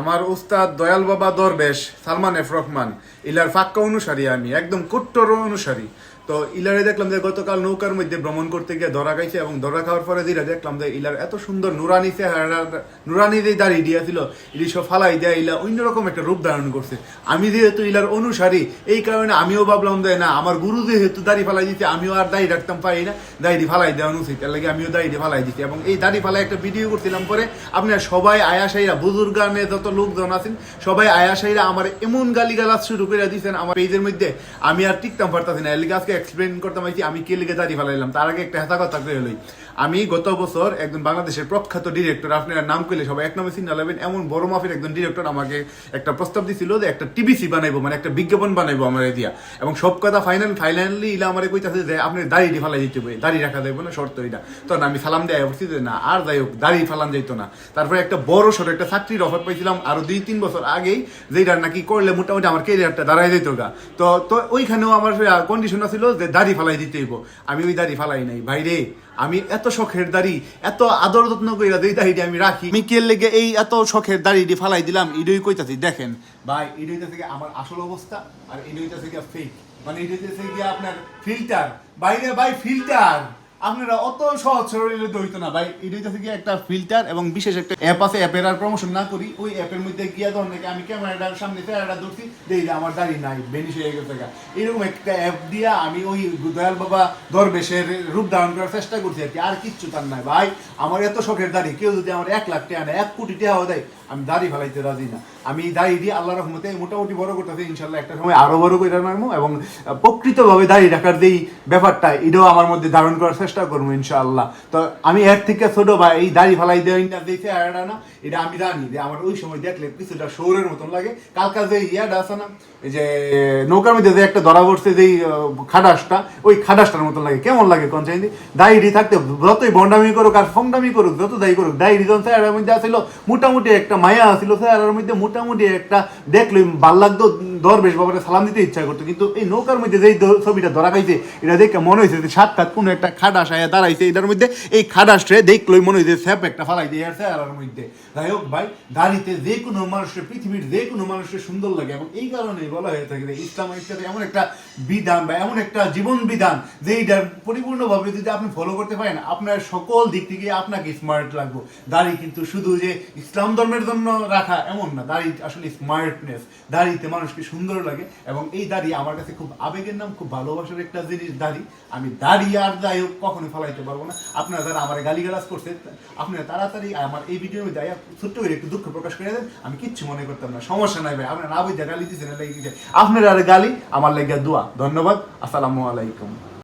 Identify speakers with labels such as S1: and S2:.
S1: আমার উস্তাদ দয়াল বাবা দরবেশ সালমান এফ রহমান, ইলার ফাক্কা অনুসারী আমি, একদম কুট্টর অনুসারী। তো ইলারে দেখলাম যে গতকাল নৌকার মধ্যে ভ্রমণ করতে গিয়ে ধরা খাইছে এবং ধরা খাওয়ার পরে যেটা দেখলাম যে ইলার এত সুন্দর নুরানি চেহারা, নুরানি যে দাঁড়িয়ে দিয়েছিল ইলি সব ফালাই দেয়া ইলা অন্যরকম একটা রূপ ধারণ করছে। আমি যেহেতু ইলার অনুসারী, এই কারণে আমিও ভাবলাম যে না, আমার গুরু যেহেতু দাড়ি ফালাই দিতে আমিও আর দাড়ি রাখতাম পারি না। দাড়ি ফালাই দেওয়া উচিত তার লাগে আমিও দাড়ি ফালাই দিতে এবং এই দাড়ি ফালাই একটা ভিডিও করছিলাম পরে, আপনারা সবাই আয়াসাইরা বুজুর্গানে যত লোকজন আছেন, সবাই আয়াসাইরা আমার এমন গালি গালাজ শুরু করে দিয়েছেন আমার পেজের মধ্যে। আমি আর টিকতাম পারতাছি না, এর লিগে আজকে এক্সপ্লেন করতাম আইছি আমি কে লিগে দাড়ি ফালাইলাম, তার আগে একটা হেতা কথা কয়ে লই। আমি গত বছর একজন বাংলাদেশের প্রখ্যাত ডিরেক্টর আপনারা নাম করলে সবাই এক নামে চিন্তা নেবেন এমন বড় মাফের একজন ডিরেক্টর আমাকে একটা প্রস্তাব দিছিল যে একটা টিভিসি বানাইবো মানে একটা বিজ্ঞাপন বানাইবো আমার দিয়া এবং সব কথা ফাইনাল ফাইনালি ইলা আমার কইতাছে যে আপনি দাড়ি দি ফালাই দিতে হবে, দাড়ি রাখা যাইবো না, শর্ত এটা। তখন আমি সালাম দেয় যে না, আর যাই হোক, দাড়ি ফালান যাইতো না। তারপরে একটা বড় সড়ো একটা চাকরির অফার পাইছিলাম আরও দুই তিন বছর আগেই যেটা নাকি করলে মোটামুটি আমার কেরিয়ারটা দাঁড়াই যেত গা। তো তো ওইখানেও আমার কন্ডিশন ছিল যে দাড়ি ফালাই দিতে হইব। আমি ওই দাড়ি ফালাই নাই। ভাইরে, আমি এত শখের দাড়ি, এত আদর যত্ন কইরা দুই দাড়িটি আমি রাখি, আমি কে লেগে এই এত শখের দাড়িটি ফালাই দিলাম ইডই কইতাছি। দেখেন, ভাই ইডই থেকে আমার আসল অবস্থা আর ইডই থেকে ফেক মানে ইডই থেকে আপনার ফিল্টার বাইরে ভাই ফিল্টার আপনারা অত সহজ সরল হইতো না, ভাই। এটা থেকে একটা ফিল্টার এবং বিশেষ একটা অ্যাপ আছে অ্যাপের আর প্রমোশন না করি। ওই অ্যাপের মধ্যে গিয়া ধর নাকি আমি ক্যামেরাটার সামনে ক্যামেরাটা ধরছি, দেখি আমার দাড়ি নাই বেনিশ হয়ে গেছে এরকম একটা অ্যাপ দিয়া আমি ওই দয়াল বাবা দরবেশের রূপ ধারণ করার চেষ্টা করছি আর কি। আর কিচ্ছু তার নাই, ভাই। আমার এত শখের দাড়ি, কেউ যদি আমার এক লাখ টাকা নেয়, এক কোটি টাকাও দেয়, আমি দাড়ি ফেলাইতে রাজি না। আমি দাড়ি দিয়ে আল্লাহ রহমতে মোটামুটি বড় করতেছি, ইনশাল্লাহ একটা সময় আরও বড় করে মারবো এবং প্রকৃতভাবে দাড়ি রাখার যেই ব্যাপারটা, এটাও আমার মধ্যে ধারণ করার চেষ্টা করব, ইনশাআল্লাহ। তো আমি এর থেকে ছোট ভাই, এই দাড়ি ফালাই দেওয়া না দিয়েছে আর না, এটা আমি জানি যে আমার ওই সময় দেখলে কিছুটা শোরের মতন লাগে। কালকা যে ইয়াটা আছে না যে নৌকার মধ্যে যে একটা ধরা পড়ছে, যেই খাডাসটা ওই খাডাসটার মতন লাগে। কেমন লাগে কোন চাইনি ডায়েরি থাকতে যতই বন্ডামি করুক আর ফংডামি করুক, যত দায়ী করুক ডায়েরি যখন স্যারের মধ্যে আসছিল মোটামুটি একটা মায়া আসছিল স্যারের মধ্যে মোটামুটি একটা দেখলে ভালো লাগতো দরবেশ বাবারে সালাম দিতে ইচ্ছা করতো, কিন্তু এই নৌকার মধ্যে যেই ছবিটা ধরা খাইছে, এটা দেখে মনে হয়েছে যে সাক্ষাৎ কোনো একটা খাডাস আয়া দাঁড়াইছে, এটার মধ্যে এই খাডাসটা দেখলেই মনে হয়েছে স্যাপ একটা ফালাই দিয়ে আর স্যারের মধ্যে। যাই হোক ভাই দাড়িতে যে কোনো মানুষের, পৃথিবীর যে কোনো মানুষের সুন্দর লাগে, এবং এই কারণেই বলা হয়ে থাকে যে ইসলাম এমন একটা বিধান বা এমন একটা জীবন বিধান, যে এইটা পরিপূর্ণভাবে যদি আপনি ফলো করতে পারেন, আপনার সকল দিক থেকে আপনাকে স্মার্ট লাগবে। দাড়ি কিন্তু শুধু যে ইসলাম ধর্মের জন্য রাখা এমন না, দাড়ি আসলে স্মার্টনেস দাড়িতে মানুষকে সুন্দর লাগে এবং এই দাড়ি আমার কাছে খুব আবেগের নাম, খুব ভালোবাসার একটা জিনিস দাড়ি। আমি দাড়ি আর যাই হোক কখনো ফলাইতে পারব না। আপনারা যারা আমার গালিগালাজ করছে আপনারা তাড়াতাড়ি আমার এই ভিডিও যাই ছোট্ট করে একটু দুঃখ প্রকাশ করে দেন। আমি কিচ্ছু মনে করতাম না, সমস্যা নাই ভাই। আপনারা না বুঝতে গালি দিচ্ছেন আপনার আর গালি, আমার লেগে দোয়া। ধন্যবাদ। আসসালামু আলাইকুম।